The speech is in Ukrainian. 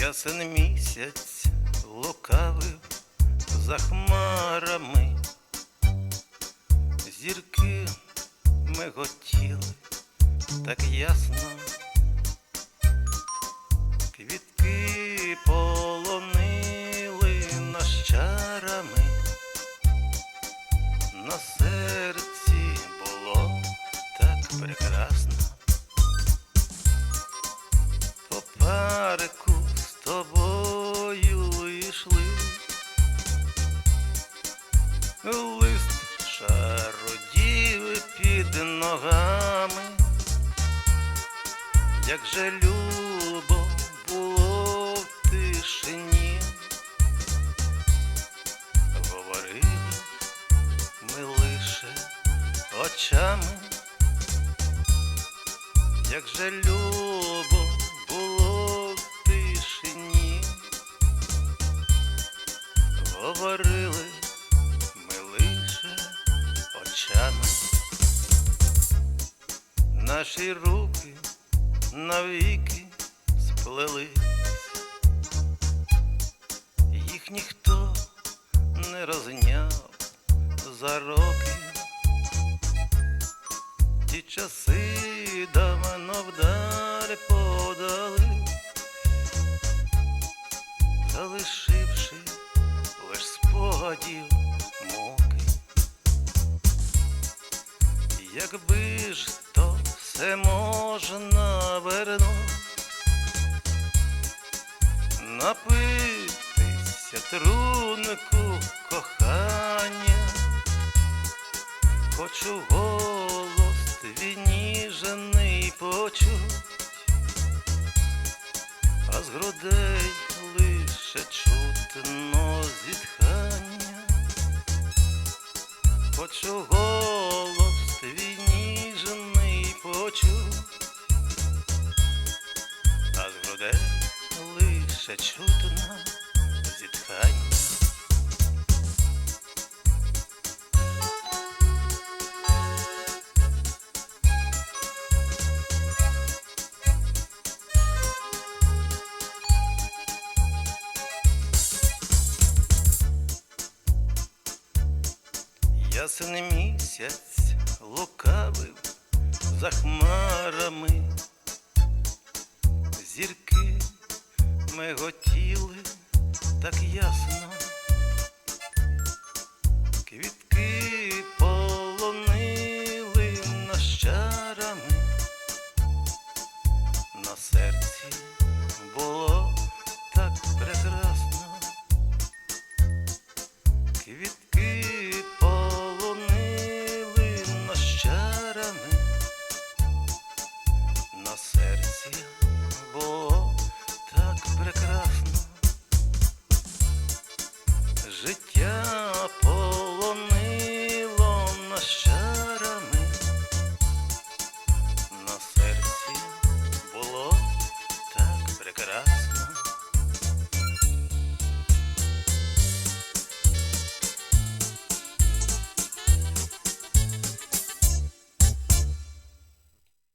Ясен місяць лукавив за хмарами, зірки миготіли так ясно, лист шародів під ногами, як же любо було в тишині, говорили ми лише очами. Як же любо було в тишині, говорили наші руки навіки сплелись, їх ніхто не розняв за роки ті часи давно вдаль подали, залишивши лиш спогадів муки. Якби ж все можна вернуть, напитися трунку кохання. Хочу голос твій ніжений почуть, а з грудей лише чутно зітхання. Ясен місяць лукавив за хмарами, зірки миготіли так ясно, квітки полонили нащарами на серці було так прекрасно, квітки полонили нас на серці було.